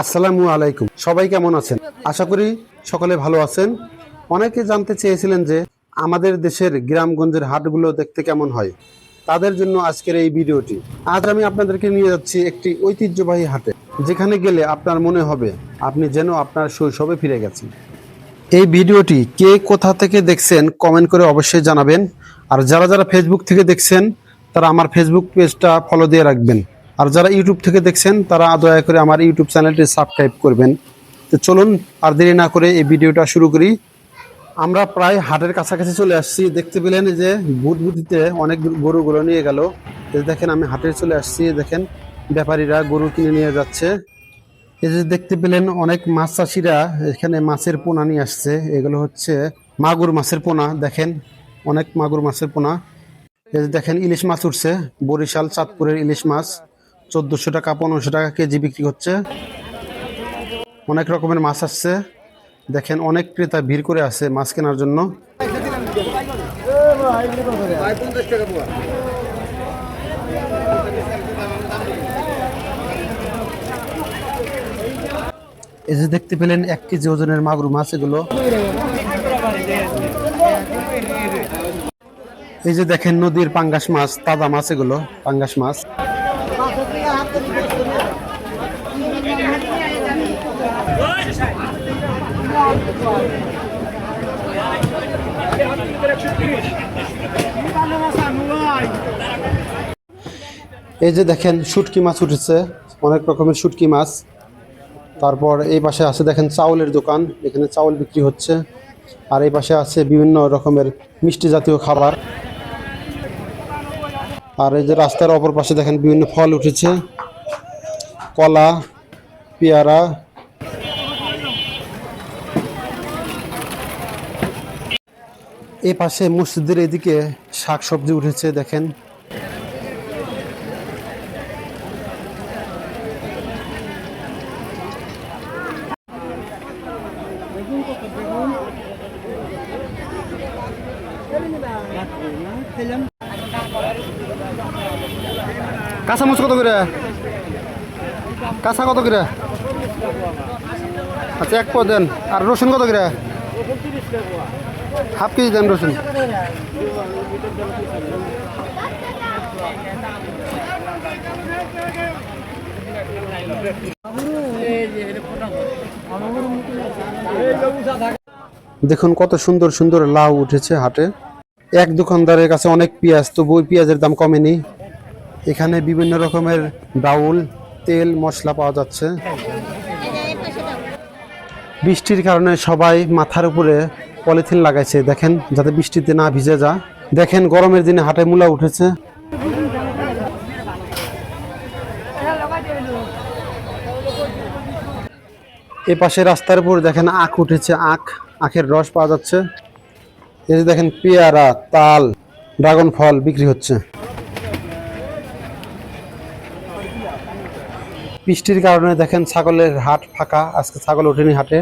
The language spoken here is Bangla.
আসসালামু আলাইকুম। সবাই কেমন আছেন? আশা করি সকলে ভালো আছেন। অনেকে জানতে চেয়েছিলেন যে আমাদের দেশের গ্রামগঞ্জের হাটগুলো দেখতে কেমন হয়। তাদের জন্য আজকের এই ভিডিওটি। আজ আমি আপনাদেরকে নিয়ে যাচ্ছি একটি ঐতিহ্যবাহী হাটে, যেখানে গেলে আপনার মনে হবে আপনি যেন আপনার শৈশবে ফিরে গেছেন। এই ভিডিওটি কে কোথা থেকে দেখছেন কমেন্ট করে অবশ্যই জানাবেন। আর যারা যারা ফেসবুক থেকে দেখছেন, তারা আমার ফেসবুক পেজটা ফলো দিয়ে রাখবেন। আর যারা ইউটিউব থেকে দেখছেন, তারা দয়া করে আমার ইউটিউব চ্যানেলটি সাবস্ক্রাইব করবেন। তো চলুন আর দেরি না করে এই ভিডিওটা শুরু করি। আমরা প্রায় হাটের কাছাকাছি চলে আসছি। দেখতে পেলেন যে বুটবুটিতে অনেক গরুগুলো নিয়ে গেল। দেখেন, আমি হাটে চলে আসছি। দেখেন, ব্যাপারীরা গরু কিনে নিয়ে যাচ্ছে। এই যে দেখতে পেলেন, অনেক মাছ চাষিরা এখানে মাছের পোনা নিয়ে আসছে। এগুলো হচ্ছে মাগুর মাছের পোনা। দেখেন, অনেক মাগুর মাছের পোনা। এই যে দেখেন, ইলিশ মাছ উঠছে। বরিশাল, চাঁদপুরের ইলিশ মাছ। চোদ্দোশো টাকা, পনেরোশো টাকা কেজি বিক্রি হচ্ছে। অনেক রকমের মাছ আসছে। দেখেন, অনেক ক্রেতা ভিড় করে আছে মাছ কেনার জন্য। এই যে দেখতে পেলেন এক কেজি ওজনের মাগুর মাছ এগুলো। এই যে দেখেন নদীর পাঙ্গাস মাছ, তাজা মাছ এগুলো, পাঙ্গাস মাছ। এই যে দেখেন শুটকি মাছ উঠেছে, অনেক রকমের শুটকি মাছ। তারপর এই পাশে আছে দেখেন চাউলের দোকান, এখানে চাউল বিক্রি হচ্ছে। আর এই পাশে আছে বিভিন্ন রকমের মিষ্টি জাতীয় খাবার। আর এই যে রাস্তার অপর পাশে দেখেন বিভিন্ন ফল উঠেছে। কলা, পেয়ারা। এই পাশে মসজিদের এদিকে শাক সবজি উঠেছে, দেখেন। কাঁচা মরিচ কত করে? কাঁচা কত করে? আচ্ছা এক পদ দেন। আর রসুন কত করে? হাফ কেজি দেন রসুন। দেখুন, কত সুন্দর সুন্দর লাউ উঠেছে হাটে। এক দোকানদারের কাছে অনেক পেঁয়াজ, তবু পেঁয়াজের দাম কমেনি। এখানে বিভিন্ন রকমের ডাউল, তেল, মশলা পাওয়া যাচ্ছে। বৃষ্টির কারণে সবাই মাথার উপরে পলিথিন লাগাইছে। দেখেন, যাতে বৃষ্টিতে না ভিজে যা দেখেন, গরমের দিনে হাটে মূলা উঠেছে। এ পাশে রাস্তার উপর দেখেন আখ উঠেছে, আখ, আখের রস পাওয়া যাচ্ছে। এই যে দেখেন, পেয়ারা, তাল, ড্রাগন ফল বিক্রি হচ্ছে। বৃষ্টির কারণে দেখেন ছাগলের হাট ফাঁকা আজকে ছাগল ওঠেনি হাটে।